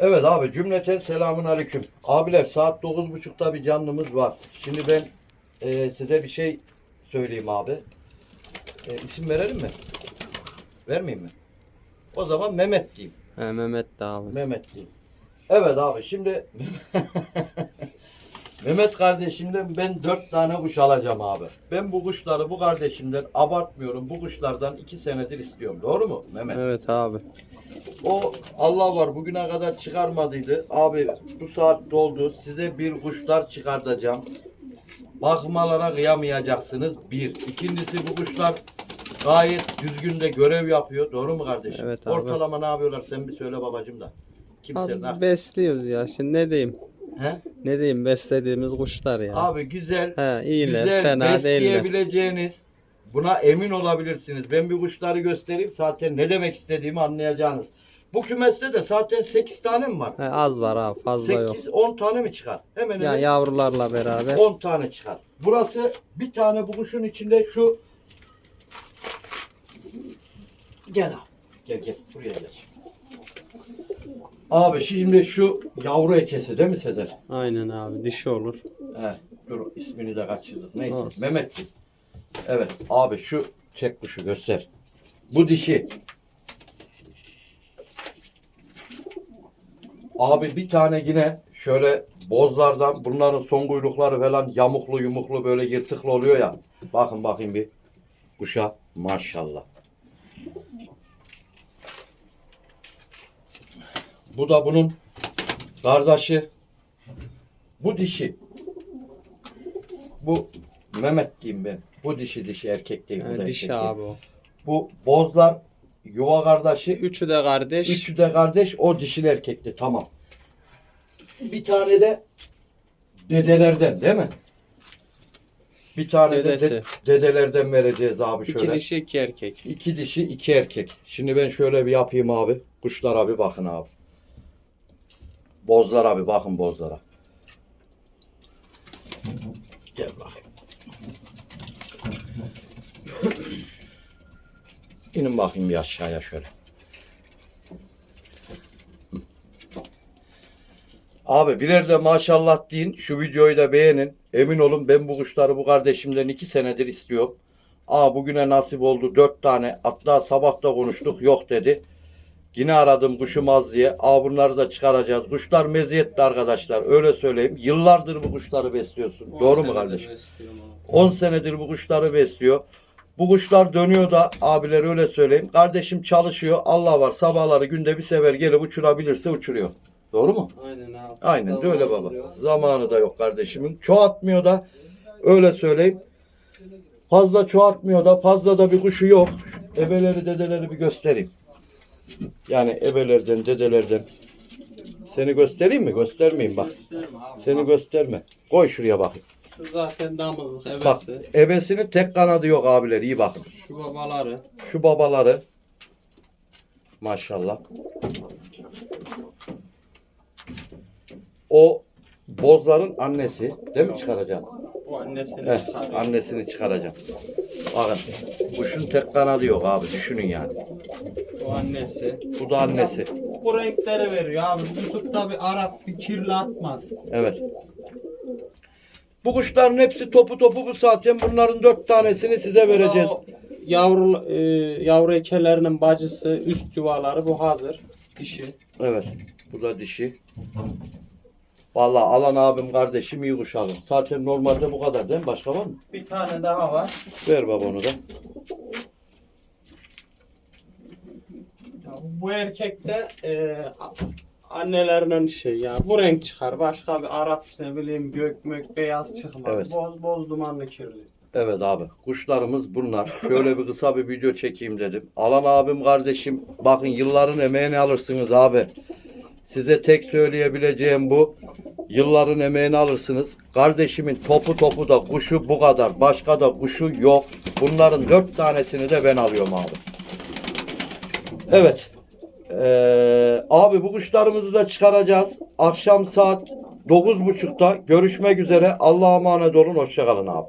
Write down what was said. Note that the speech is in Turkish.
Evet abi cümleten selamun aleyküm. Abiler saat 9.30'da bir canlımız var. Şimdi ben e, size bir şey söyleyeyim abi. E, isim verelim mi? Vermeyeyim mi? O zaman Mehmet diyeyim. He, Mehmet de abi. Mehmet diyeyim. Evet abi şimdi Mehmet kardeşimden ben dört tane kuş alacağım abi. Ben bu kuşları bu kardeşimden abartmıyorum. Bu kuşlardan iki senedir istiyorum. Doğru mu Mehmet? Evet abi. O Allah var bugüne kadar çıkarmadıydı. Abi bu saat doldu. Size bir kuşlar çıkartacağım. Bakmalara kıyamayacaksınız. Bir. İkincisi bu kuşlar gayet düzgün de görev yapıyor. Doğru mu kardeşim? Evet abi. Ortalama ne yapıyorlar sen bir söyle babacım da. Kimsenin Abi abi, besliyoruz ya. Şimdi ne diyeyim? He? Ne diyeyim beslediğimiz kuşlar ya. Abi güzel. He, iyiler, güzel fena değiller. besleyebileceğiniz buna emin olabilirsiniz. Ben bir kuşları göstereyim zaten ne demek istediğimi anlayacağınız. Bu kümeste de zaten 8 tane mi var? He, az var abi fazla yok. 8-10 tane mi çıkar? Hemen Ya hemen yavrularla beraber. 10 tane çıkar. Burası bir tane bu kuşun içinde şu Gel abi. Gel gel buraya geç. Abi şimdi şu yavru ekesi değil mi Sezer? Aynen abi dişi olur. He, dur ismini de kaçırdık. Neyse. Olsun. Mehmet. Evet abi şu çek kuşu göster. Bu dişi. Abi bir tane yine şöyle bozlardan bunların son kuyrukları falan yamuklu yumuklu böyle yırtıklı oluyor ya. Bakın bakayım bir kuşa maşallah. Bu da bunun kardeşi. Bu dişi. Bu Mehmet diyeyim ben. Bu dişi dişi erkek değil. bu He, da dişi erkek değil. abi o. Bu bozlar yuva kardeşi. Üçü de kardeş. Üçü de kardeş. O dişili erkekti. Tamam. Bir tane de dedelerden değil mi? Bir tane de Dedesi. de dedelerden vereceğiz abi şöyle. İki dişi iki erkek. İki dişi, iki erkek. Şimdi ben şöyle bir yapayım abi. Kuşlara bir bakın abi. Bozlara bir bakın bozlara. Gel bakayım. İnin bakayım bir aşağıya şöyle. Abi birer de maşallah deyin. Şu videoyu da beğenin. Emin olun ben bu kuşları bu kardeşimden iki senedir istiyorum. Aa bugüne nasip oldu dört tane. Hatta sabah da konuştuk yok dedi. Yine aradım kuşum az diye. Aa bunları da çıkaracağız. Kuşlar meziyetli arkadaşlar. Öyle söyleyeyim. Yıllardır bu kuşları besliyorsun. Doğru mu kardeşim? 10 senedir bu kuşları besliyor. Bu kuşlar dönüyor da abiler öyle söyleyeyim. Kardeşim çalışıyor. Allah var sabahları günde bir sefer gelip uçurabilirse uçuruyor. Doğru mu? Aynen abi. Aynen de öyle baba. Zamanı da yok kardeşimin. Çoğaltmıyor da öyle söyleyeyim. Fazla çoğaltmıyor da fazla da bir kuşu yok. Ebeleri dedeleri bir göstereyim. Yani ebelerden dedelerden. Seni göstereyim mi? Göstermeyeyim bak. Seni gösterme. Koy şuraya bakayım. Şu zaten damızlık Bak ebesi. ebesinin tek kanadı yok abiler iyi bakın. Şu babaları. Şu babaları maşallah. O bozların annesi değil mi çıkaracağım? O annesini Heh, çıkarıyor. annesini çıkaracağım. Bakın kuşun tek kanadı yok abi düşünün yani. O annesi. Bu da annesi. Bu renkleri veriyor abi. YouTube'da bir Arap bir kirli atmaz. Evet. Bu kuşların hepsi topu topu bu zaten bunların dört tanesini size vereceğiz. O Yavru, e, yavru ekelerinin bacısı, üst yuvaları bu hazır. Dişi. Evet. Bu da dişi. Vallahi alan abim kardeşim iyi kuş alın. Zaten normalde bu kadar değil mi? Başka var mı? Bir tane daha var. Ver baba onu da. Bu erkek de e, annelerinin şey ya bu renk çıkar. Başka bir Arap ne bileyim gök mök beyaz çıkmaz. Evet. Boz boz dumanlı kirli. Evet abi. Kuşlarımız bunlar. Şöyle bir kısa bir video çekeyim dedim. Alan abim kardeşim bakın yılların emeğini alırsınız abi. Size tek söyleyebileceğim bu. Yılların emeğini alırsınız. Kardeşimin topu topu da kuşu bu kadar. Başka da kuşu yok. Bunların dört tanesini de ben alıyorum abi. Evet. Ee, abi bu kuşlarımızı da çıkaracağız. Akşam saat 9.30'da görüşmek üzere. Allah'a emanet olun. Hoşçakalın abi.